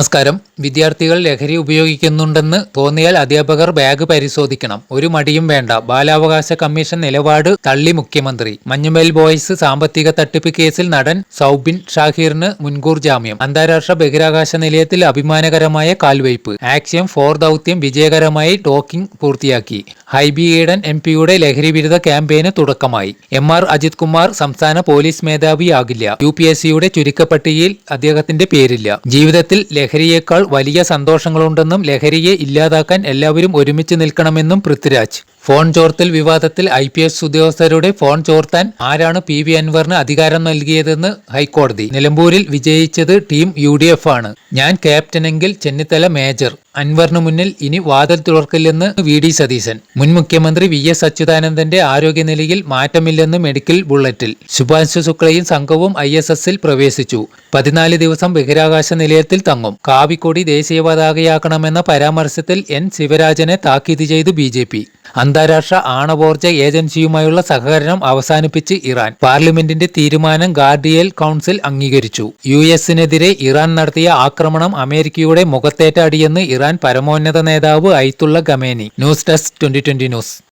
നമസ്കാരം. വിദ്യാർത്ഥികൾ ലഹരി ഉപയോഗിക്കുന്നുണ്ടെന്ന് തോന്നിയാൽ അധ്യാപകർ ബാഗ് പരിശോധിക്കണം. ഒരു മടിയും വേണ്ട. ബാലാവകാശ കമ്മീഷൻ നിലപാട് തള്ളി മുഖ്യമന്ത്രി. മഞ്ഞുമേൽ ബോയ്സ് സാമ്പത്തിക തട്ടിപ്പ് കേസിൽ നടൻ സൗബിൻ ഷാഹിറിന് മുൻകൂർ ജാമ്യം. അന്താരാഷ്ട്ര ബഹിരാകാശ നിലയത്തിൽ അഭിമാനകരമായ കാൽവയ്പ്. ആക്ഷൻ ഫോർ ദൗത്യം വിജയകരമായി ടോക്കിംഗ് പൂർത്തിയാക്കി. ഹൈബി ഈഡൻ എം പിയുടെ ലഹരി വിരുദ്ധ ക്യാമ്പയിന് തുടക്കമായി. എം ആർ അജിത് കുമാർ സംസ്ഥാന പോലീസ് മേധാവിയാകില്ല. യു പി എസ് സിയുടെ ചുരുക്കപ്പട്ടികയിൽ അദ്ദേഹത്തിന്റെ പേരില്ല. ജീവിതത്തിൽ ലഹരിയേക്കാൾ വലിയ സന്തോഷങ്ങളുണ്ടെന്നും ലഹരിയെ ഇല്ലാതാക്കാൻ എല്ലാവരും ഒരുമിച്ച് നിൽക്കണമെന്നും പൃഥ്വിരാജ് ഫോൺ ചോർത്തൽ വിവാദത്തിൽ ഐ പി എസ് ഉദ്യോഗസ്ഥരുടെ ഫോൺ ചോർത്താൻ ആരാണ് പി വി അൻവറിന് അധികാരം നൽകിയതെന്ന് ഹൈക്കോടതി. നിലമ്പൂരിൽ വിജയിച്ചത് ടീം യു ഡി എഫ് ആണ്. ഞാൻ ക്യാപ്റ്റനെങ്കിൽ ചെന്നിത്തല മേജർ. അൻവറിന് മുന്നിൽ ഇനി വാതിൽ തുറക്കില്ലെന്ന് വി ഡി സതീശൻ. മുൻ മുഖ്യമന്ത്രി വി എസ് അച്യുതാനന്ദന്റെ ആരോഗ്യനിലയിൽ മാറ്റമില്ലെന്ന് മെഡിക്കൽ ബുള്ളറ്റിൽ. ശുഭാംശു ശുക്ലയും സംഘവും ഐ എസ് എസിൽ പ്രവേശിച്ചു. പതിനാല് ദിവസം ബഹിരാകാശ നിലയത്തിൽ തങ്ങും. കാവിക്കൊടി ദേശീയ പതാകയാക്കണമെന്ന പരാമർശത്തിൽ എൻ ശിവരാജനെ താക്കീത് ചെയ്തു ബി അന്താരാഷ്ട്ര ആണവോർജ ഏജൻസിയുമായുള്ള സഹകരണം അവസാനിപ്പിച്ച് ഇറാൻ. പാർലമെന്റിന്റെ തീരുമാനം ഗാർഡിയൽ കൗൺസിൽ അംഗീകരിച്ചു. യു എസിനെതിരെ ഇറാൻ നടത്തിയ ആക്രമണം അമേരിക്കയുടെ മുഖത്തേറ്റ അടിയെന്ന് ഇറാൻ പരമോന്നത നേതാവ് Ayatollah Khamenei news desk twenty news.